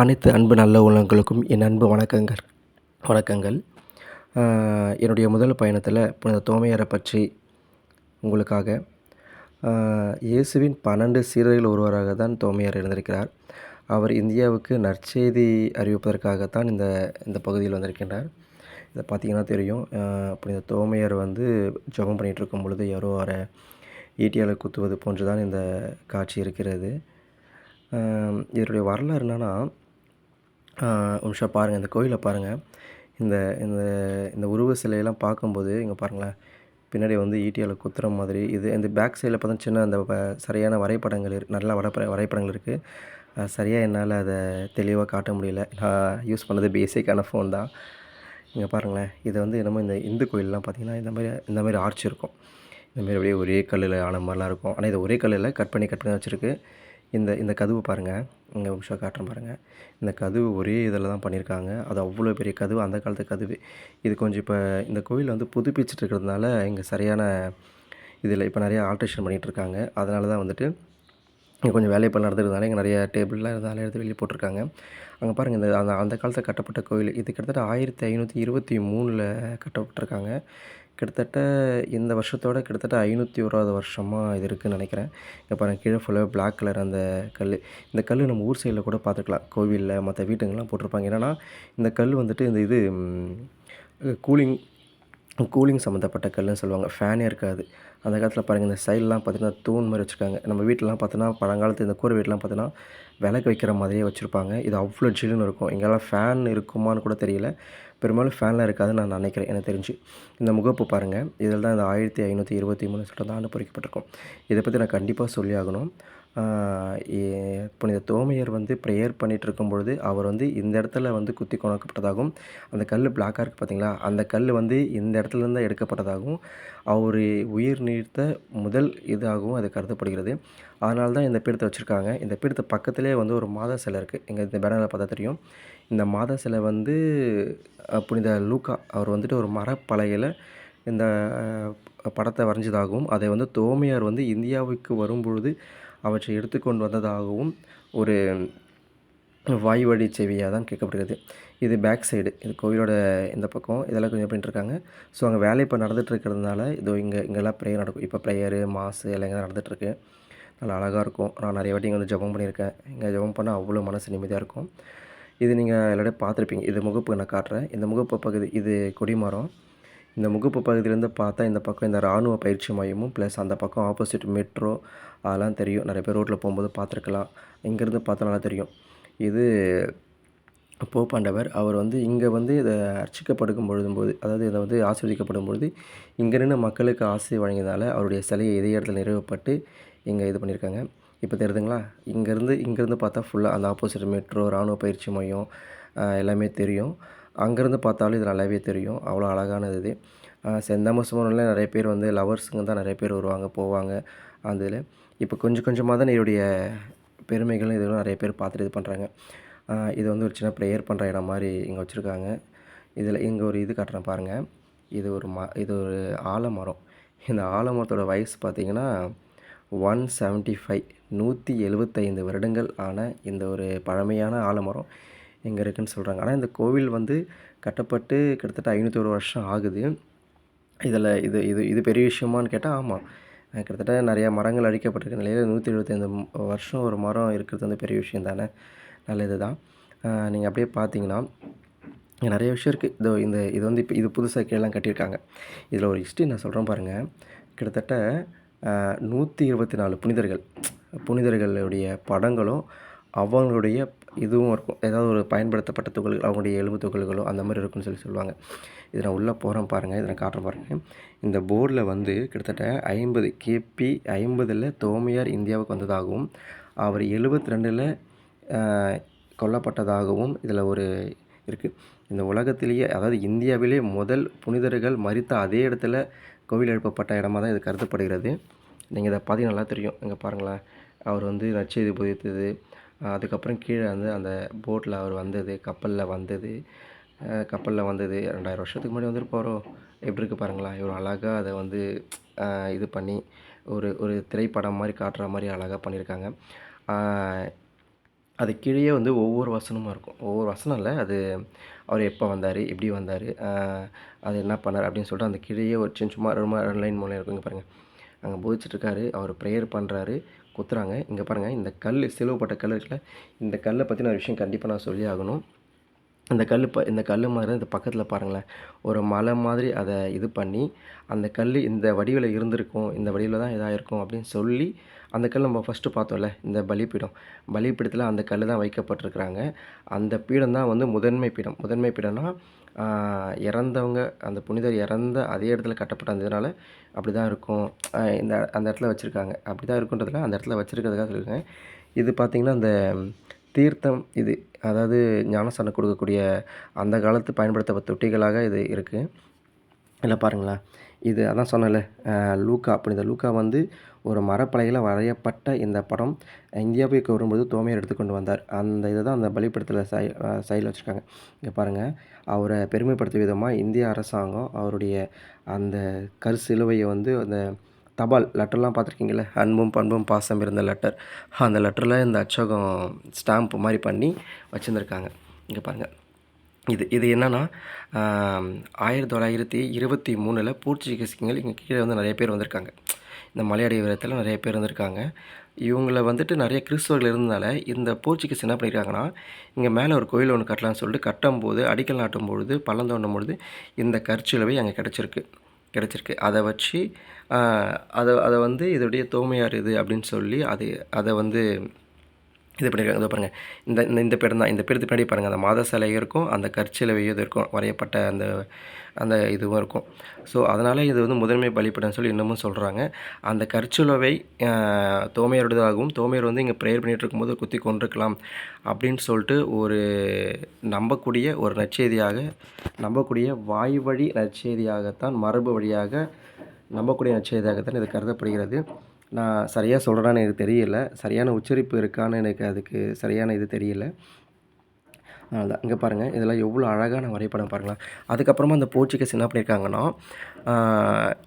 அனைத்து அன்பு நல்ல உள்ளங்களுக்கும் என் அன்பு வணக்கங்கள். வணக்கங்கள். என்னுடைய முதல் பயணத்தில் புனித தோமையாரை பற்றி உங்களுக்காக இயேசுவின் பன்னெண்டு சீரர்கள் ஒருவராக தான் தோமையார் இருந்திருக்கிறார். அவர் இந்தியாவுக்கு நற்செய்தி அறிவிப்பதற்காகத்தான் இந்த இந்த பகுதியில் வந்திருக்கின்றார். இதை பார்த்திங்கன்னா தெரியும். புனித தோமையார் வந்து ஜெபம் பண்ணிகிட்ருக்கும் பொழுது யாரோ அவரை ஈட்டியால் குத்துவது போன்று தான் இந்த காட்சி இருக்கிறது. இதனுடைய வரலாறு என்னென்னா ஒரு நிமிஷம் பாருங்கள் இந்த கோயிலை பாருங்கள் இந்த இந்த இந்த உருவ சிலையெல்லாம் பார்க்கும்போது இங்கே பாருங்களேன் பின்னாடி வந்து ஈட்டியால் குத்துற மாதிரி இது இந்த பேக் சைடில் பார்த்தா சின்ன அந்த சரியான வரைபடங்கள் இரு நல்ல வரைபட வரைபடங்கள் இருக்குது சரியாக என்னால் அதை தெளிவாக காட்ட முடியல. நான் யூஸ் பண்ணது பேசிக்கான ஃபோன் தான். இங்கே பாருங்களேன் இதை வந்து என்னமோ இந்த இந்து கோயிலெலாம் பார்த்திங்கன்னா இந்த மாதிரி இந்த மாதிரி ஆர்ச் இருக்கும். இந்த மாதிரி அப்படியே ஒரே கல்லில் ஆன மாதிரிலாம் இருக்கும். ஆனால் இது ஒரே கல்லில் கட் பண்ணி கட் பண்ணி வச்சுருக்கு. இந்த இந்த கதவு பாருங்கள் இங்கே நிமிஷம் காட்டுறேன் பாருங்கள் இந்த கதவு ஒரே இதில் தான் பண்ணியிருக்காங்க. அது அவ்வளோ பெரிய கதவு அந்த காலத்து கதவு. இது கொஞ்சம் இப்போ இந்த கோயில் வந்து புதுப்பிச்சுட்டு இருக்கிறதுனால இங்கே சரியான இதில் இப்போ நிறையா ஆல்ட்ரேஷன் பண்ணிகிட்ருக்காங்க அதனால தான் வந்துட்டு இங்கே கொஞ்சம் வேலைப்பாடு நடந்துருந்தால இங்கே நிறைய டேபிள்லாம் இருந்தாலும் எடுத்து வெளியே போட்டிருக்காங்க. அங்கே பாருங்கள் இந்த அந்த அந்த காலத்தில் கட்டப்பட்ட கோயில். இது கிட்டத்தட்ட ஆயிரத்தி ஐநூற்றி இருபத்தி மூணில் கட்டப்பட்டிருக்காங்க. கிட்டத்தட்ட இந்த வருஷத்தோட கிட்டத்தட்ட ஐநூற்றி ஓராவது வருஷமாக இது இருக்குதுன்னு நினைக்கிறேன். இப்போ பாருங்கள் கீழே ஃபுல்லாக பிளாக் கலர் அந்த கல் இந்த கல் நம்ம ஊர் சைடில் கூட பார்த்துக்கலாம் கோவிலில் மற்ற வீட்டுங்கள்லாம் போட்டிருப்பாங்க. என்னென்னா இந்த கல் வந்துட்டு இந்த இது கூலிங் கூலிங் சம்மந்தப்பட்ட கல்லுன்னு சொல்லுவாங்க. ஃபேனே இருக்காது. அந்த காலத்தில் பாருங்கள் இந்த சைட்லாம் பார்த்திங்கன்னா தூண் மாதிரி வச்சுருக்காங்க. நம்ம வீட்டிலலாம் பார்த்தோன்னா பழங்காலத்து இந்த கூரை வீட்டெலாம் பார்த்தோன்னா விளக்கு வைக்கிற மாதிரியே வச்சுருப்பாங்க. இது அவ்வளோ ஜில்லுன்னு இருக்கும். இங்கெல்லாம் ஃபேன் இருக்குமான்னு கூட தெரியல. பெரும்பாலும் ஃபேன்லாம் இருக்காதுன்னு நான் நினைக்கிறேன். எனக்கு தெரிஞ்சு. இந்த முகப்பு பாருங்கள் இதில் தான் இந்த ஆயிரத்தி ஐநூற்றி இருபத்தி மூணு சொல்லிட்டு தான் இதை பற்றி நான் கண்டிப்பாக சொல்லி ஆகணும் புனித தோமையர் வந்து ப்ரேயர் பண்ணிகிட்டு இருக்கும் பொழுது அவர் வந்து இந்த இடத்துல வந்து குத்தி கொணக்கப்பட்டதாகவும் அந்த கல் பிளாக்காக இருக்குது பார்த்தீங்களா அந்த கல் வந்து இந்த இடத்துலேருந்து எடுக்கப்பட்டதாகவும் அவர் உயிர் நீர்த்த முதல் இதாகவும் அது கருதப்படுகிறது. அதனால தான் இந்த பீடத்தை வச்சுருக்காங்க. இந்த பீடத்தை பக்கத்துலேயே வந்து ஒரு மாதா சிலை இருக்குது எங்கள் இந்த பேனரில் பார்த்தா தெரியும். இந்த மாதா சிலை வந்து புனித லூக்கா அவர் வந்துட்டு ஒரு மரப்பலகையில் இந்த படத்தை வரைஞ்சதாகவும் அதை வந்து தோமையார் வந்து இந்தியாவுக்கு வரும்பொழுது அவற்றை எடுத்துக்கொண்டு வந்ததாகவும் ஒரு வாய்வழி செவியாக தான் கேட்கப்படுகிறது. இது பேக் சைடு இது கோவிலோட இந்த பக்கம் இதெல்லாம் கொஞ்சம் பண்ணிட்டு இருக்காங்க. ஸோ அங்கே வேலை இப்போ நடந்துகிட்டு இருக்கிறதுனால இதோ இங்கே இங்கெல்லாம் ப்ரேயர் நடக்கும். இப்போ ப்ரேயரு மாசு எல்லாம் இங்கே நடந்துகிட்ருக்கு நல்லா அழகாக இருக்கும். நான் நிறைய வாட்டி இங்கே வந்து ஜபம் பண்ணியிருக்கேன். இங்கே ஜபம் பண்ணால் அவ்வளோ மனசு நிம்மதியாக இருக்கும். இது நீங்கள் எல்லாரையும் பார்த்துருப்பீங்க. இது முகப்பு நான் காட்டுறேன். இந்த முகப்பு பகுதி இது கொடிமரம். இந்த முகப்பு பகுதியிலேருந்து பார்த்தா இந்த பக்கம் இந்த இராணுவ பயிற்சி மையமும் ப்ளஸ் அந்த பக்கம் ஆப்போசிட் மெட்ரோ அதெல்லாம் தெரியும். நிறைய பேர் ரோட்டில் போகும்போது பார்த்துருக்கலாம். இங்கேருந்து பார்த்தா நல்லா தெரியும். இது போப்பாண்டவர் அவர் வந்து இங்கே வந்து இதை அர்ச்சிக்கப்படும் பொழுதும்போது அதாவது இதை வந்து ஆஸ்வதிக்கப்படும் பொழுது இங்கே நின்று மக்களுக்கு ஆசை வழங்கியதால் அவருடைய சிலையை இதே இடத்துல நிறுவப்பட்டு இங்கே இது பண்ணியிருக்காங்க. இப்போ தெரியுதுங்களா? இங்கேருந்து இங்கேருந்து பார்த்தா ஃபுல்லாக அந்த ஆப்போசிட் மெட்ரோ இராணுவ பயிற்சி மையம் எல்லாமே தெரியும். அங்கேருந்து பார்த்தாலும் இது நல்லாவே தெரியும். அவ்வளோ அழகானது இது. செந்தாமசமனில் நிறைய பேர் வந்து லவர்ஸுங்க தான் நிறைய பேர் வருவாங்க போவாங்க. அந்த இதில் இப்போ கொஞ்சம் கொஞ்சமாக தான் என்னுடைய பெருமைகளும் இதெல்லாம் நிறைய பேர் பார்த்துட்டு இது பண்ணுறாங்க. இது வந்து ஒரு சின்ன ப்ரேயர் பண்ணுற இடம் மாதிரி இங்கே வச்சுருக்காங்க. இதில் இங்கே ஒரு இது காட்டுறேன் பாருங்கள் இது ஒரு ம இது ஒரு ஆலமரம். இந்த ஆலமரத்தோட வயசு பார்த்திங்கன்னா ஒன் செவன்ட்டி ஃபைவ் நூற்றி எழுபத்தைந்து வருடங்கள் ஆன இந்த ஒரு பழமையான ஆலமரம் இங்கே இருக்குதுன்னு சொல்கிறாங்க. ஆனால் இந்த கோவில் வந்து கட்டப்பட்டு கிட்டத்தட்ட ஐநூற்றி ஒரு வருஷம் ஆகுது. இதில் இது இது இது பெரிய விஷயமானு கேட்டால் ஆமாம். கிட்டத்தட்ட நிறையா மரங்கள் அழிக்கப்பட்டிருக்க நிலையில் நூற்றி எழுபத்தைந்து வருஷம் ஒரு மரம் இருக்கிறது வந்து பெரிய விஷயம் தானே? நல்லது தான். நீங்கள் அப்படியே பார்த்தீங்கன்னா நிறைய விஷயம் இருக்குது இதோ இந்த இது வந்து இப்போ இது புதுசாக கீழெலாம் கட்டியிருக்காங்க. இதில் ஒரு ஹிஸ்ட்ரி நான் சொல்கிறேன் பாருங்கள் கிட்டத்தட்ட நூற்றி இருபத்தி நாலு புனிதர்கள் புனிதர்களுடைய படங்களும் அவங்களுடைய இதுவும் இருக்கும். ஏதாவது ஒரு பயன்படுத்தப்பட்ட துகள்கள் அவங்களுடைய எலும்பு துகள்களோ அந்த மாதிரி இருக்குன்னு சொல்லி சொல்லுவாங்க. இதை நான் உள்ளே போகிறேன் பாருங்கள் இதை நான் காட்டுறேன் பாருங்கள் இந்த போர்டில் வந்து கிட்டத்தட்ட ஐம்பது கிபி ஐம்பதில் தோமையார் இந்தியாவுக்கு வந்ததாகவும் அவர் எழுபத்தி ரெண்டில் கொல்லப்பட்டதாகவும் இதில் ஒரு இருக்குது இந்த உலகத்திலேயே அதாவது இந்தியாவிலே முதல் புனிதர்கள் மறித்த அதே இடத்துல கோவில் எழுப்பப்பட்ட இடமா தான் இது கருதப்படுகிறது. நீங்கள் இதை பார்த்தீங்கன்னா நல்லா தெரியும். இங்கே பாருங்களேன். அவர் வந்து நச்செய்தி புதித்தது. அதுக்கப்புறம் கீழே வந்து அந்த போட்டில் அவர் வந்தது கப்பலில் வந்தது. கப்பலில் வந்தது. ரெண்டாயிரம் வருஷத்துக்கு முன்னாடி வந்துருப்பாரோ? எப்படி இருக்குது பாருங்களேன். இவ்வளோ அழகாக அதை வந்து இது பண்ணி ஒரு ஒரு திரைப்படம் மாதிரி காட்டுற மாதிரி அழகாக பண்ணியிருக்காங்க. அது கீழே வந்து ஒவ்வொரு வசனமும் இருக்கும். ஒவ்வொரு வசனம் இல்லை அது அவர் எப்போ வந்தார் எப்படி வந்தார் அது என்ன பண்ணார் அப்படின்னு சொல்லிட்டு அந்த கீழேயே ஒரு சின்ன சும்மா ரொம்ப ரெண்டு லைன் மூலம் இருக்குங்க பாருங்கள் அங்கே போதிச்சிட்ருக்காரு அவர் ப்ரேயர் பண்ணுறாரு குத்துறாங்க. இங்கே பாருங்கள் இந்த கல் சிலுவப்பட்ட கல் இருக்குல்ல இந்த கல்லை பற்றின ஒரு விஷயம் கண்டிப்பாக நான் சொல்லி ஆகணும். அந்த கல் ப இந்த கல் மாதிரி இந்த பக்கத்தில் பாருங்களேன் ஒரு மலை மாதிரி அதை இது பண்ணி அந்த கல் இந்த வடிவில் இருந்திருக்கும் இந்த வடிவில் தான் இதாக இருக்கும் அப்படின்னு சொல்லி அந்த கல் நம்ம ஃபஸ்ட்டு பார்த்தோம்ல இந்த பலிப்பீடம் பலிப்பீடத்தில் அந்த கல் தான் வைக்கப்பட்டிருக்கிறாங்க. அந்த பீடம் தான் வந்து முதன்மை பீடம். முதன்மை பீடம்னா இறந்தவங்க அந்த புனிதர் இறந்த அதே இடத்துல கட்டப்பட்டதுனால அப்படி தான் இருக்கும். இந்த அந்த இடத்துல வச்சுருக்காங்க. அப்படி தான் இருக்குன்றதுல அந்த இடத்துல வச்சுருக்கிறதுக்காக சொல்லியிருக்கேன். இது பார்த்திங்கன்னா அந்த தீர்த்தம் இது அதாவது ஞானஸ்தானம் கொடுக்கக்கூடிய அந்த காலத்து பயன்படுத்தப்பட்ட தொட்டிகளாக இது இருக்குது இல்லை பாருங்களேன். இது அதான் சொன்னல அஹ், லூக்கா புனித லூக்கா வந்து ஒரு மரப்பலகையில் வரையப்பட்ட இந்த படம். இந்தியாவுக்கு வரும்போது தோமையார் எடுத்துக்கொண்டு வந்தார். அந்த இதை தான் அந்த பலிப்படத்தில் சை சைடில் வச்சுருக்காங்க. இங்கே பாருங்கள் அவரை பெருமைப்படுத்தும் விதமாக இந்திய அரசாங்கம் அவருடைய அந்த கருசிலுவையை வந்து அந்த தபால் லெட்டர்லாம் பார்த்துருக்கீங்களே அன்பும் பண்பும் பாசம் இருந்த லெட்டர். அந்த லெட்டரில் இந்த அச்சகம் ஸ்டாம்ப் மாதிரி பண்ணி வச்சுருந்துருக்காங்க. இங்கே பாருங்கள் இது இது என்னென்னா ஆயிரத்தி தொள்ளாயிரத்தி இருபத்தி மூணில் போர்ச்சுகீஸ்கள் இங்கே கீழே வந்து நிறைய பேர் வந்திருக்காங்க. இந்த மலையாடி வீரத்தில் நிறைய பேர் வந்திருக்காங்க. இவங்கள வந்துட்டு நிறைய கிறிஸ்தவர்கள் இருந்தனால இந்த போர்ச்சுகீஸ் என்ன பண்ணியிருக்காங்கன்னா இங்கே மேலே ஒரு கோயில் ஒன்று கட்டலாம்னு சொல்லிட்டு கட்டும்போது அடிக்கல் நாட்டும் பொழுது பள்ளம் தோண்டும் பொழுது இந்த கற்சிலுவை அங்கே கிடச்சிருக்கு. கிடச்சிருக்கு. அதை வச்சு அதை அதை வந்து இதோடைய தோமையார் இது அப்படின்னு சொல்லி அது அதை வந்து இது பண்ணியிருக்காங்க. இதோ பாருங்கள் இந்த இந்த இந்த பேர் தான். இந்த பேருக்கு பின்னாடி பாருங்கள் அந்த மாத சிலையும் இருக்கும் அந்த கற்சிலவையும் இது இருக்கும் வரையப்பட்ட அந்த அந்த இதுவும் இருக்கும். ஸோ அதனால் இது வந்து முதன்மை பலிப்பீடம்னு சொல்லி இன்னமும் சொல்கிறாங்க அந்த கற்சிலுவை தோமையருடையதாகவும் தோமையர் வந்து இங்கே ப்ரேயர் பண்ணிகிட்டு இருக்கும்போது குத்தி கொண்டிருக்கலாம் அப்படின்னு சொல்லிட்டு ஒரு நம்பக்கூடிய ஒரு நற்செய்தியாக நம்பக்கூடிய வாய் வழி நற்செய்தியாகத்தான் மரபு வழியாக நம்பக்கூடிய நற்செய்தியாகத்தான் இது கருதப்படுகிறது. நான் சரியாக சொல்கிறேன்னு எனக்கு தெரியல. சரியான உச்சரிப்பு இருக்கான்னு எனக்கு அதுக்கு சரியான இது தெரியல. அதான் இங்கே பாருங்கள் இதெல்லாம் எவ்வளோ அழகான வரைபடம் பாருங்களேன் அதுக்கப்புறமா இந்த போர்ச்சுகஸ் என்ன பண்ணியிருக்காங்கன்னா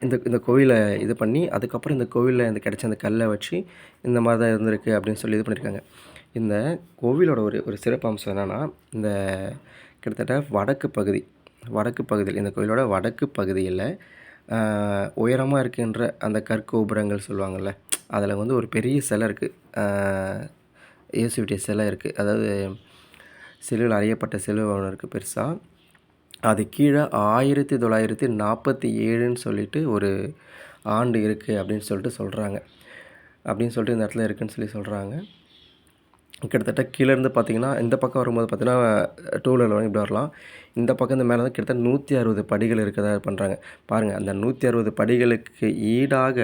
இந்த இந்த கோவிலை இது பண்ணி அதுக்கப்புறம் இந்த கோவிலில் இந்த கிடச்ச அந்த கல்லை வச்சு இந்த மாதிரி தான் இருந்திருக்கு அப்படின்னு சொல்லி இது பண்ணியிருக்காங்க இந்த கோவிலோட ஒரு ஒரு சிறப்பு அம்சம் என்னென்னா இந்த கிட்டத்தட்ட வடக்கு பகுதி வடக்கு பகுதியில் இந்த கோயிலோட வடக்கு பகுதியில் உயரமாக இருக்கின்ற அந்த கற்கோபுரங்கள் சொல்லுவாங்கள்ல அதில் வந்து ஒரு பெரிய சிலை இருக்குது இயேசுடைய சிலை இருக்குது அதாவது சிலுவில் அறியப்பட்ட சிலுவை ஒன்று இருக்குது பெருசாக அது கீழே ஆயிரத்தி தொள்ளாயிரத்தி நாற்பத்தி ஏழுன்னு சொல்லிட்டு ஒரு ஆண்டு இருக்குது அப்படின்னு சொல்லிட்டு சொல்கிறாங்க அப்படின்னு சொல்லிட்டு இந்த இடத்துல இருக்குதுன்னு சொல்லி சொல்கிறாங்க கிட்டத்தட்ட கீழேருந்து பார்த்தீங்கன்னா இந்த பக்கம் வரும்போது பார்த்தீங்கன்னா டூ வீலர் இப்படி வரலாம். இந்த பக்கம் இந்த மேலே வந்து கிட்டத்தட்ட நூற்றி அறுபது படிகள் இருக்கதா பண்ணுறாங்க பாருங்கள் அந்த நூற்றி அறுபது படிகளுக்கு ஈடாக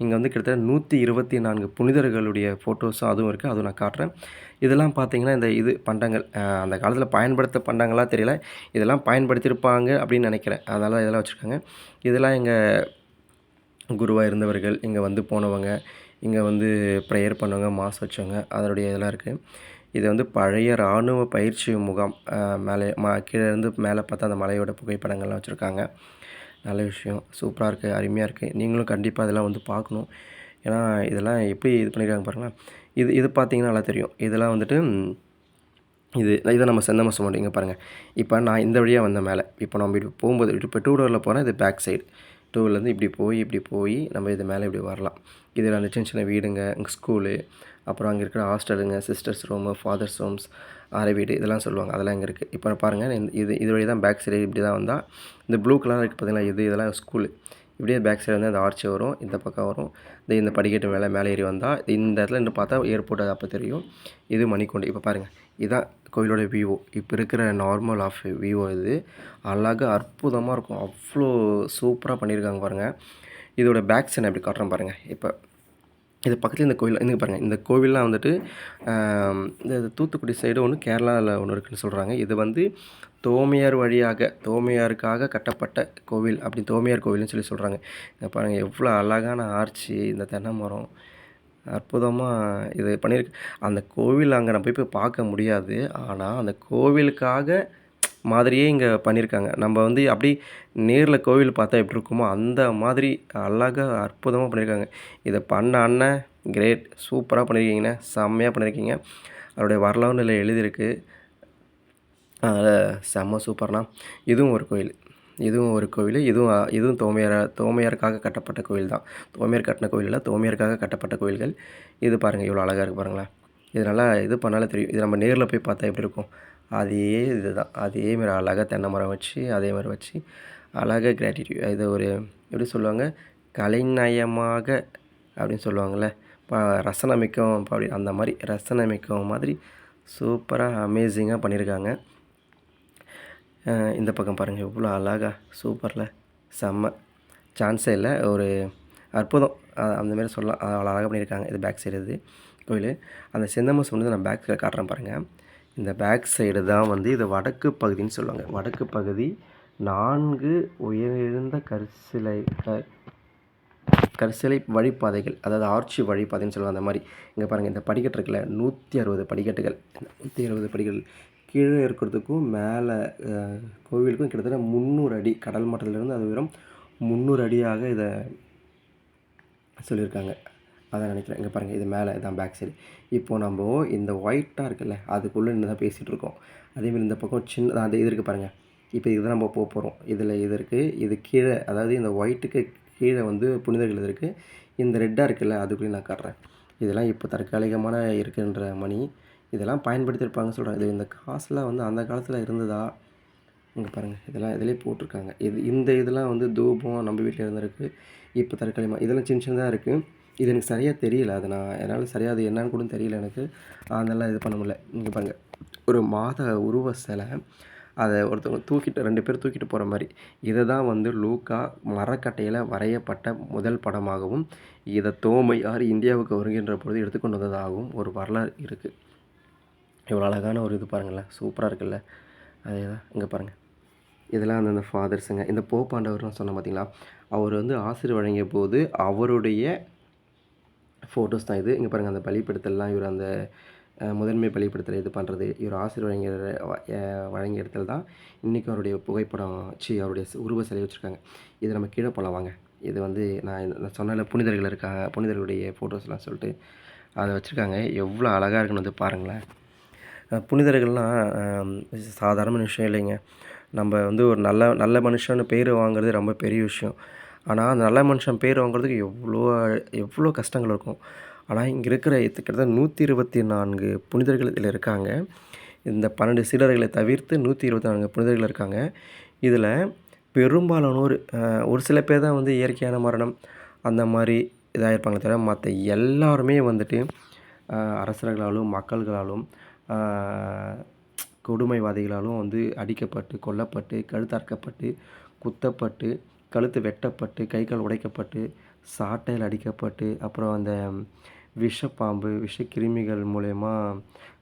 இங்கே வந்து கிட்டத்தட்ட நூற்றி இருபத்தி நான்கு புனிதர்களுடைய ஃபோட்டோஸும் அதுவும் இருக்குது அதுவும் நான் காட்டுறேன். இதெல்லாம் பார்த்தீங்கன்னா இந்த இது பண்டங்கள் அந்த காலத்தில் பயன்படுத்த பண்டங்களா தெரியல. இதெல்லாம் பயன்படுத்தியிருப்பாங்க அப்படின்னு நினைக்கிறேன். அதனால் இதெல்லாம் வச்சுருக்காங்க. இதெல்லாம் எங்கள் குருவாக இருந்தவர்கள் இங்கே வந்து போனவங்க இங்கே வந்து ப்ரேயர் பண்ணுவாங்க மாஸ் வச்சவங்க. அதனுடைய இதெல்லாம் இருக்குது இது வந்து பழைய இராணுவ பயிற்சி முகாம் மேலே ம கீழே இருந்து மேலே பார்த்தா அந்த மலையோட புகைப்படங்கள்லாம் வச்சுருக்காங்க. நல்ல விஷயம். சூப்பராக இருக்குது அருமையாக இருக்குது நீங்களும் கண்டிப்பாக இதெல்லாம் வந்து பார்க்கணும். ஏன்னா இதெல்லாம் எப்படி இது பண்ணியிருக்காங்க பாருங்களேன். இது இது பார்த்தீங்கன்னா நல்லா தெரியும். இதெல்லாம் வந்துட்டு இது இதை நம்ம செந்தம சுமண்டு இங்கே பாருங்கள் இப்போ நான் இந்த வழியாக வந்த மேலே. இப்போ நம்ம இப்படி போகும்போது இப்போ டூ டோரில் போனால் இது பேக் சைடு டூவிலேருந்து இப்படி போய் இப்படி போய் நம்ம இது மேலே இப்படி வரலாம். இதில் அந்த சின்ன சின்ன வீடுங்க இங்கே ஸ்கூலு அப்புறம் அங்கே இருக்கிற ஹாஸ்டலுங்க சிஸ்டர்ஸ் ரூமு ஃபாதர்ஸ் ரூம்ஸ் அரை வீடு இதெல்லாம் சொல்லுவாங்க. அதெல்லாம் இங்கே இருக்குது இப்போ பாருங்கள் இது இது வழி தான் பேக் சைடு இப்படி தான் வந்தால் இந்த ப்ளூ கலர் இருக்குது பார்த்திங்கன்னா இது இதெல்லாம் ஸ்கூலு இப்படியே பேக் சைடு வந்து அந்த ஆர்ச்சி வரும் இந்த பக்கம் வரும். இந்த இந்த படிக்கட்டு மேலே மேலே ஏறி வந்தால் இந்த இடத்துல இன்னும் பார்த்தா ஏர்போர்ட் அது அப்போ தெரியும். இது மணிக்கொண்டு. இப்போ பாருங்கள் இதுதான் கோவிலோட விவோ இப்போ இருக்கிற நார்மல் ஆஃப் விவோ இது அழகாக அற்புதமாக இருக்கும். அவ்வளோ சூப்பராக பண்ணியிருக்காங்க பாருங்கள் இதோட பேக் சைடு அப்படி காட்டுறேன் பாருங்கள் இப்போ இது பக்கத்தில் இந்த கோவில் இங்கே பாருங்கள் இந்த கோவில்லாம் வந்துட்டு இந்த தூத்துக்குடி சைடு ஒன்று கேரளாவில் ஒன்று இருக்குன்னு சொல்கிறாங்க இது வந்து தோமையார் வழியாக தோமையாருக்காக கட்டப்பட்ட கோவில். அப்படி தோமையார் கோவில்னு சொல்லி சொல்கிறாங்க இங்கே பாருங்கள் எவ்வளோ அழகான ஆர்ச்சி இந்த தென்னை மரம் அற்புதமாக இது பண்ணியிருக்கு அந்த கோவில் அங்கே நம்ம போய் போய் பார்க்க முடியாது. ஆனால் அந்த கோவிலுக்காக மாதிரியே இங்கே பண்ணியிருக்காங்க நம்ம வந்து அப்படி நேரில் கோவில் பார்த்தா எப்படி இருக்குமோ அந்த மாதிரி அழகாக அற்புதமாக பண்ணியிருக்காங்க இதை பண்ண அண்ணன் கிரேட் சூப்பராக பண்ணியிருக்கீங்கண்ணே செம்மையாக பண்ணியிருக்கீங்க அவருடைய வரலாறு நிலை எழுதியிருக்கு. அதனால் செம்ம சூப்பர்ண்ணா. இதுவும் ஒரு கோயில் இதுவும் ஒரு கோவில். இதுவும் இதுவும் தோமையார் தோமையாருக்காக கட்டப்பட்ட கோவில் தான் தோமையார் கட்டின கோயில் இல்லை தோமையாருக்காக கட்டப்பட்ட கோவில்கள். இது பாருங்கள் இவ்வளோ அழகாக இருக்குது பாருங்களேன் இது நல்லா இது பண்ணாலே தெரியும். இது நம்ம நேரில் போய் பார்த்தா எப்படி இருக்கும்? அதே இது தான் அதே மாதிரி அழகாக தென்னை மரம் வச்சு அதே மாதிரி வச்சு அழகாக கிராட்டிடியூட் இது ஒரு எப்படி சொல்லுவாங்க? கலைநயமாக அப்படின்னு சொல்லுவாங்கள்ல இப்போ ரசனமிக்கம் அப்படி அந்த மாதிரி ரசனமிக்கம் மாதிரி சூப்பராக அமேசிங்காக பண்ணியிருக்காங்க இந்த பக்கம் பாருங்கள் எவ்வளோ அழகா சூப்பரில் செம்ம. சான்ஸே இல்லை ஒரு அற்புதம். அந்தமாரி சொல்லலாம். அவ்வளோ அழகாக பண்ணியிருக்காங்க இது பேக் சைடு இது கோயில். அந்த செந்தமஸ் வந்து நான் பேக் சைடில் காட்டுறேன் பாருங்கள் இந்த பேக் சைடு தான் வந்து இது வடக்கு பகுதின்னு சொல்லுவாங்க. வடக்கு பகுதி நான்கு உயர்ந்த கற்சிலை க- கற்சிலை வழிப்பாதைகள் அதாவது ஆர்ச்சி வழிப்பாதைன்னு சொல்லுவாங்க அந்த மாதிரி. இங்கே பாருங்கள் இந்த படிக்கட்டு இருக்குல்ல நூற்றி அறுபது படிக்கட்டுகள். நூற்றி அறுபது படிகள். கீழே இருக்கிறதுக்கும் மேலே கோவிலுக்கும் கிட்டத்தட்ட முந்நூறு அடி கடல் மட்டத்திலிருந்து அது உயரம் முந்நூறு அடியாக இதை சொல்லியிருக்காங்க. அதான் நினைக்கிறேன். இங்கே பாருங்கள் இது மேலே இதான் பேக் சைடு இப்போது நம்ம இந்த ஒயிட்டாக இருக்குல்ல அதுக்குள்ளே நின்று தான் பேசிகிட்ருக்கோம் அதேமாதிரி இந்த பக்கம் சின்ன அந்த இது இருக்குது பாருங்கள் இப்போ இதுதான் நம்ம போக போகிறோம் இதில் இது இருக்குது இது கீழே அதாவது இந்த ஒயிட்டுக்கு கீழே வந்து புனிதர்கள் இருக்குது இந்த ரெட்டாக இருக்குல்ல அதுக்குள்ளேயும் நான் காட்டுறேன். இதெல்லாம் இப்போ தற்காலிகமான இருக்குன்ற மணி. இதெல்லாம் பயன்படுத்தியிருப்பாங்க சொல்கிறேன் இது இந்த காசுலாம் வந்து அந்த காலத்தில் இருந்ததா? இங்கே பாருங்கள் இதெல்லாம் இதிலே போட்டிருக்காங்க. இது இந்த இதெல்லாம் வந்து தூபம் நம்ம வீட்டில் இருந்திருக்கு. இப்போ தற்காலிகமாக இதெல்லாம் சின்ன சின்னதாக இருக்குது இது எனக்கு சரியாக தெரியல. அது நான் என்னால் சரியாக அது என்னன்னு கூட தெரியல எனக்கு. அதெல்லாம் இது பண்ண முடியல. இங்கே பாருங்கள் ஒரு மாத உருவ சிலை அதை ஒருத்தவங்க தூக்கிட்டு ரெண்டு பேர் தூக்கிட்டு போகிற மாதிரி. இதை தான் வந்து லூக்கா மரக்கட்டையில் வரையப்பட்ட முதல் படமாகவும் இதை தோமையார் இந்தியாவுக்கு வருகின்ற பொழுது எடுத்துக்கொண்டு வந்ததாகவும் ஒரு வரலாறு இருக்குது இவ்வளோ அழகான ஒரு இது பாருங்களேன். சூப்பராக இருக்குல்ல. அதே தான். இங்கே பாருங்கள் இதெல்லாம் அந்தந்த ஃபாதர்ஸுங்க இந்த போப்பாண்டவர்லாம் சொன்னேன் பார்த்தீங்களா அவர் வந்து ஆசிரியர் வழங்கிய போது அவருடைய ஃபோட்டோஸ் தான் இது. இங்கே பாருங்கள் அந்த பலிப்படுத்தல்லாம் இவர் அந்த முதன்மை பலிப்படுத்தல் இது பண்ணுறது இவர் ஆசிரியர் வழங்கிய வழங்கிய இடத்துல தான் இன்றைக்கி அவருடைய புகைப்படம் சி அவருடைய உருவ சிலை வச்சுருக்காங்க. இது நம்ம கீழே போகலாம் வாங்க. இது வந்து நான் நான் சொன்னால புனிதர்கள் இருக்காங்க புனிதர்களுடைய ஃபோட்டோஸ்லாம் சொல்லிட்டு. அதை வச்சுருக்காங்க. எவ்வளோ அழகாக இருக்குன்னு வந்து பாருங்களேன். புனிதர்கள்லாம் சாதாரண விஷயம் இல்லைங்க. நம்ம வந்து ஒரு நல்ல நல்ல மனுஷன்னு பேர் வாங்குறது ரொம்ப பெரிய விஷயம். ஆனால் அந்த நல்ல மனுஷன் பேர் வாங்குறதுக்கு எவ்வளோ எவ்வளோ கஷ்டங்கள் இருக்கும். ஆனால் இங்கே இருக்கிற கிட்டத்தட்ட நூற்றி இருபத்தி நான்கு புனிதர்கள் இதில் இருக்காங்க. இந்த பன்னெண்டு சீடர்களை தவிர்த்து நூற்றி இருபத்தி நான்கு புனிதர்கள் இருக்காங்க. இதில் பெரும்பாலானோர் ஒரு சில பேர் தான் வந்து இயற்கையான மரணம் அந்த மாதிரி இதாக இருப்பாங்களே தவிர மற்ற எல்லாருமே வந்துட்டு அரசர்களாலும் மக்கள்களாலும் கொடுமைவாதிகளாலும் வந்து அடிக்கப்பட்டு கொல்லப்பட்டு கழுத்தறக்கப்பட்டு குத்தப்பட்டு கழுத்து வெட்டப்பட்டு கை கால் உடைக்கப்பட்டு சாட்டையில் அடிக்கப்பட்டு அப்புறம் அந்த விஷப்பாம்பு விஷக்கிருமிகள் மூலயமா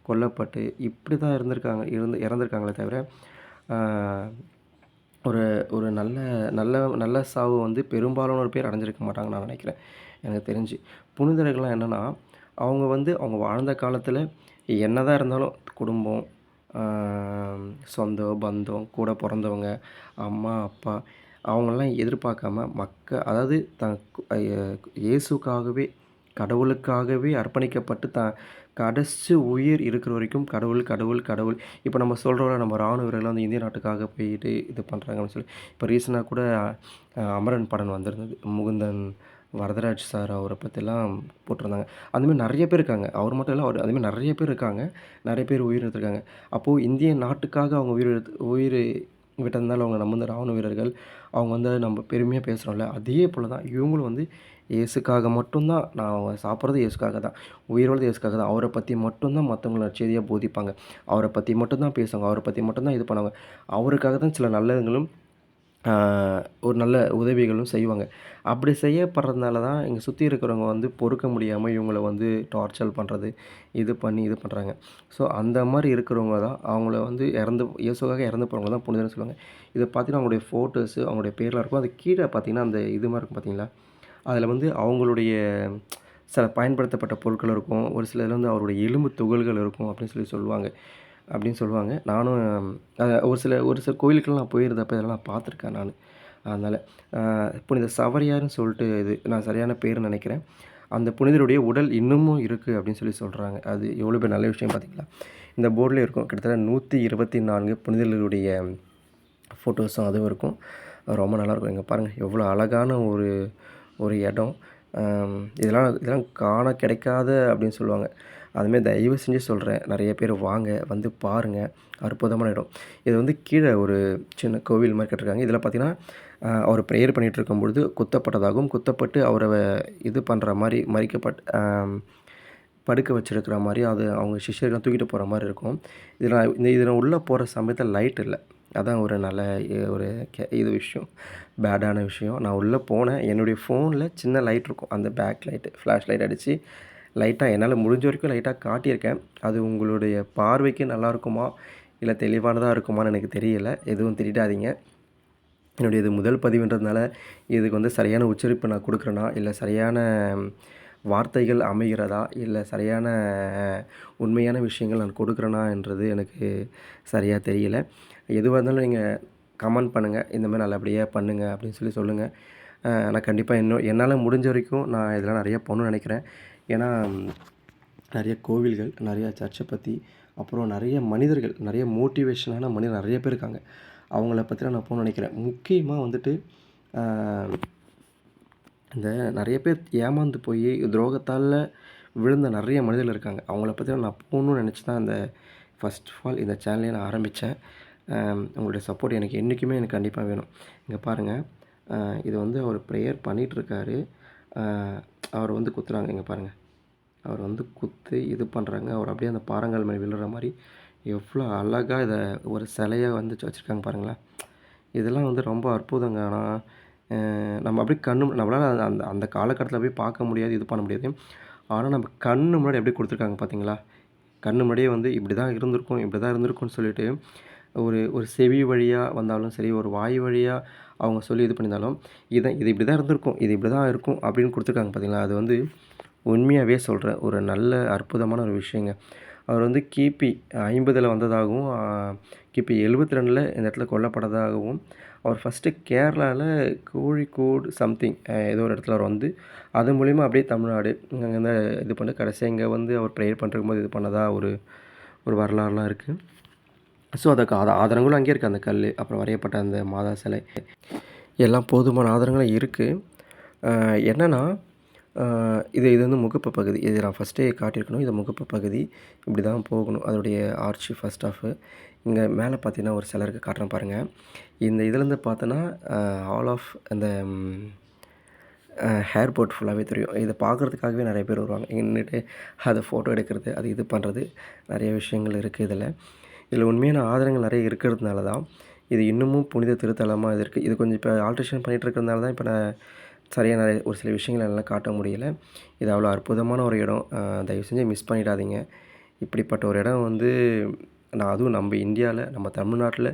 கொல்லப்பட்டு இப்படி தான் இருந்திருக்காங்க இருந்து இறந்துருக்காங்களே தவிர ஒரு ஒரு நல்ல நல்ல நல்ல சாவு வந்து பெரும்பாலானோர் பேர் அடைஞ்சிருக்க மாட்டாங்க நான் நினைக்கிறேன். எனக்கு தெரிஞ்சு. புனிதர்கள்லாம் என்னென்னா அவங்க வந்து அவங்க வாழ்ந்த காலத்தில் என்னதான் இருந்தாலும் குடும்பம் சொந்தம் பந்தம் கூட பிறந்தவங்க அம்மா அப்பா அவங்களெல்லாம் எதிர்பார்க்காம மக்க அதாவது த இயேசுக்காகவே கடவுளுக்காகவே அர்ப்பணிக்கப்பட்டு தான் கடைசி உயிர் இருக்கிற வரைக்கும் கடவுள் கடவுள் கடவுள். இப்போ நம்ம சொல்கிறோம்ல நம்ம ராணுவ வீரர்கள் வந்து இந்திய நாட்டுக்காக போயிட்டு இது பண்ணுறாங்கன்னு சொல்லி. இப்போ ரீசெண்டாக கூட அமரன் படம் வந்திருந்தது. முகுந்தன் வரதராஜ் சார் அவரை பற்றிலாம் போட்டிருந்தாங்க. அந்தமாதிரி நிறைய பேர் இருக்காங்க. அவர் மட்டும் இல்லை அவர் அதுமாதிரி நிறைய பேர் இருக்காங்க. நிறைய பேர் உயிர் எடுத்திருக்காங்க. அப்போது இந்திய நாட்டுக்காக அவங்க உயிர் எடுத்து உயிர் விட்டதுனால அவங்க நம்ம வந்து ராணுவ வீரர்கள் அவங்க வந்து நம்ம பெருமையாக பேசுகிறோம்ல அதே போல் தான் இவங்களும் வந்து இயேசுக்காக மட்டும்தான் நான் அவங்க சாப்பிட்றது இயேசுக்காக தான் உயிரோடு இயேசுக்காக தான். அவரை பற்றி மட்டும்தான் மற்றவங்கள செய்தியாக போதிப்பாங்க. அவரை பற்றி மட்டும்தான் பேசுவாங்க. அவரை பற்றி மட்டும்தான் இது பண்ணுவாங்க. அவருக்காக தான் சில நல்லதுங்களும் ஒரு நல்ல உதவிகளும் செய்வாங்க. அப்படி செய்யப்படுறதுனால தான் இங்கே சுற்றி இருக்கிறவங்க வந்து பொறுக்க முடியாமல் இவங்கள வந்து டார்ச்சர் பண்ணுறது இது பண்ணி இது பண்ணுறாங்க ஸோ அந்த மாதிரி இருக்கிறவங்க தான் அவங்கள வந்து இறந்து இயேசுக்காக இறந்து போகிறவங்க தான் புனிதர்னு சொல்லுவாங்க. இதை பார்த்தீங்கன்னா அவங்களுடைய ஃபோட்டோஸு அவங்களுடைய பேர்லாம் இருக்கும். அது கீழே பார்த்தீங்கன்னா அந்த இது மாதிரி இருக்கும் பார்த்தீங்களா அதில் வந்து அவங்களுடைய சில பயன்படுத்தப்பட்ட பொருட்கள் இருக்கும். ஒரு சிலதில் வந்து அவருடைய எலும்பு துகள்கள் இருக்கும் அப்படின்னு சொல்லி சொல்லுவாங்க. அப்படின்னு சொல்லுவாங்க. நானும் ஒரு சில ஒரு சில கோயிலுக்கெல்லாம் நான் போயிருந்தப்ப இதெல்லாம் நான் பார்த்துருக்கேன் நான். அதனால் புனித சவரியார்னு சொல்லிட்டு இது நான் சரியான பேர் நினைக்கிறேன். அந்த புனிதருடைய உடல் இன்னமும் இருக்குது அப்படின்னு சொல்லி சொல்கிறாங்க அது எவ்வளோ பேர் நல்ல விஷயம் பார்த்திங்களா இந்த போர்டில் இருக்கும். கிட்டத்தட்ட நூற்றி இருபத்தி நான்கு புனிதர்களுடைய ஃபோட்டோஸும் அதுவும் இருக்கும். ரொம்ப நல்லாயிருக்கும் இங்கே பாருங்கள் எவ்வளோ அழகான ஒரு ஒரு இடம். இதெல்லாம் இதெல்லாம் காண கிடைக்காத அப்படின்னு சொல்லுவாங்க. அதுமாரி தயவு செஞ்சு சொல்கிறேன் நிறைய பேர் வாங்க வந்து பாருங்கள் அற்புதமான இடம் இது வந்து கீழே ஒரு சின்ன கோவில் மாதிரி கட்டிருக்காங்க. இதில் பார்த்தீங்கன்னா அவர் ப்ரேயர் பண்ணிகிட்டு இருக்கும்பொழுது குத்தப்பட்டதாகவும் குத்தப்பட்டு அவரை இது பண்ணுற மாதிரி மறிக்கப்பட் படுக்க வச்சுருக்கிற மாதிரி அது அவங்க சிஷ்யர்கள் தூக்கிட்டு போகிற மாதிரி இருக்கும். இதில் இந்த இதில் உள்ளே போகிற சமயத்தில் லைட் இல்லை. அதான் ஒரு நல்ல ஒரு கே இது விஷயம். பேடான விஷயம். நான் உள்ளே போனேன். என்னுடைய ஃபோனில் சின்ன லைட் இருக்கும். அந்த பேக் லைட்டு ஃப்ளாஷ் லைட் அடித்து லைட்டாக என்னால் முடிஞ்ச வரைக்கும் லைட்டாக காட்டியிருக்கேன். அது உங்களுடைய பார்வைக்கு நல்லா இருக்குமா? இல்லை தெளிவானதாக இருக்குமான்னு எனக்கு தெரியல. எதுவும் திட்டாதீங்க என்னுடைய இது முதல் பதிவுன்றதுனால இதுக்கு வந்து சரியான உச்சரிப்பு நான் கொடுக்குறேனா? இல்லை சரியான வார்த்தைகள் அமைகிறதா? இல்லை சரியான உண்மையான விஷயங்கள் நான் கொடுக்குறேனா என்றது எனக்கு சரியாக தெரியல. எதுவாக இருந்தாலும் நீங்கள் கமெண்ட் பண்ணுங்கள் இந்த மாதிரி நல்லபடியாக பண்ணுங்கள் அப்படின்னு சொல்லி சொல்லுங்கள் நான் கண்டிப்பாக இன்னும் என்னால் முடிஞ்ச வரைக்கும் நான் இதெல்லாம் நிறைய பண்ணணும்னு நினைக்கிறேன். ஏன்னா நிறைய கோவில்கள் நிறைய சர்ச்சை பற்றி அப்புறம் நிறைய மனிதர்கள் நிறைய மோட்டிவேஷனான மனிதர் நிறைய பேர் இருக்காங்க. அவங்கள பற்றிலாம் நான் போகணும்னு நினைக்கிறேன். முக்கியமாக வந்துட்டு இந்த நிறைய பேர் ஏமாந்து போய் துரோகத்தால் விழுந்த நிறைய மனிதர்கள் இருக்காங்க. அவங்கள பற்றி நான் போகணும்னு நினச்சி தான் இந்த ஃபர்ஸ்ட் ஆஃப் ஆல் இந்த சேனலே நான் ஆரம்பித்தேன் உங்களுடைய சப்போர்ட் எனக்கு என்றைக்குமே எனக்கு கண்டிப்பாக வேணும். இங்கே பாருங்கள் இது வந்து அவர் ப்ரேயர் பண்ணிகிட்ருக்காரு அவர் வந்து குத்துறாங்க. இங்கே பாருங்கள் அவர் வந்து குத்து இது பண்ணுறாங்க அவர் அப்படியே அந்த பாறங்கள் மேலே விழுற மாதிரி எவ்வளோ அழகாக இதை ஒரு சிலையை வந்து வச்சுருக்காங்க பாருங்களேன் இதெல்லாம் வந்து ரொம்ப அற்புதங்க. ஆனால் நம்ம அப்படியே கண்ணு நம்மளால் அந்த அந்த காலகட்டத்தில் போய் பார்க்க முடியாது இது பண்ண முடியாது. ஆனால் நம்ம கண்ணு முன்னாடி எப்படி கொடுத்துருக்காங்க பார்த்தீங்களா கண்ணு முன்னாடியே வந்து இப்படி தான் இருந்திருக்கும் இப்படி தான் இருந்திருக்கும்னு சொல்லிட்டு ஒரு ஒரு செவி வழியாக வந்தாலும் சரி ஒரு வாய் வழியாக அவங்க சொல்லி இது பண்ணியிருந்தாலும் இதை இது இப்படி தான் இருந்திருக்கும் இது இப்படி தான் இருக்கும் அப்படின்னு கொடுத்துருக்காங்க பார்த்தீங்களா? அது வந்து உண்மையாகவே சொல்கிறேன் ஒரு நல்ல அற்புதமான ஒரு விஷயங்க. அவர் வந்து கிபி ஐம்பதில் வந்ததாகவும் கிபி எழுபத்தி ரெண்டில் இந்த இடத்துல கொல்லப்பட்டதாகவும் அவர் ஃபஸ்ட்டு கேரளாவில் கோழிக்கோடு சம்திங் ஏதோ ஒரு இடத்துல அவர் வந்து அது மூலிமா அப்படியே தமிழ்நாடு அங்கே இது பண்ணி கடைசியாக இங்கே வந்து அவர் ப்ரேயர் பண்ணுறக்கும் இது பண்ணதாக ஒரு ஒரு வரலாறுலாம் இருக்குது ஸோ அதுக்கு ஆத ஆதாரங்களும் அங்கே இருக்குது அந்த கல் அப்புறம் வரையப்பட்ட அந்த மாதா சிலை. எல்லாம் போதுமான ஆதாரங்களும் இருக்குது என்னென்னா இது இது வந்து முகப்பு பகுதி. இது நான் ஃபஸ்ட்டே காட்டியிருக்கணும். இது முகப்பு பகுதி. இப்படி தான் போகணும். அதோடைய ஆர்ச்சி ஃபஸ்ட் ஆஃபு இங்கே மேலே பார்த்தீங்கன்னா ஒரு சிலருக்கு காட்டுறேன் பாருங்கள் இந்த இதுலேருந்து பார்த்தோன்னா ஆல் ஆஃப் அந்த ஹேர் ஃபுல்லாகவே தெரியும். இதை பார்க்குறதுக்காகவே நிறைய பேர் வருவாங்க. இங்கே நின்றுட்டு அதை ஃபோட்டோ எடுக்கிறது அது இது பண்ணுறது நிறைய விஷயங்கள் இருக்குது இதில். இதில் உண்மையான ஆதாரங்கள் நிறைய இருக்கிறதுனால தான் இது இன்னமும் புனித திருத்தலமாக இது இருக்குது இது கொஞ்சம் இப்போ ஆல்ட்ரேஷன் பண்ணிகிட்டு இருக்கிறதுனால தான் இப்போ நான் சரியாக நிறைய ஒரு சில விஷயங்கள் எல்லாம் காட்ட முடியல. இது அவ்வளோ அற்புதமான ஒரு இடம். தயவு செஞ்சு மிஸ் பண்ணிடாதீங்க. இப்படிப்பட்ட ஒரு இடம் வந்து நான் அதுவும் நம்ம இந்தியாவில் நம்ம தமிழ்நாட்டில்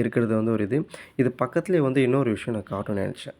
இருக்கிறது வந்து ஒரு இது. இது பக்கத்துலேயே வந்து இன்னொரு விஷயம் நான் காட்டணும்னு நினச்சேன்.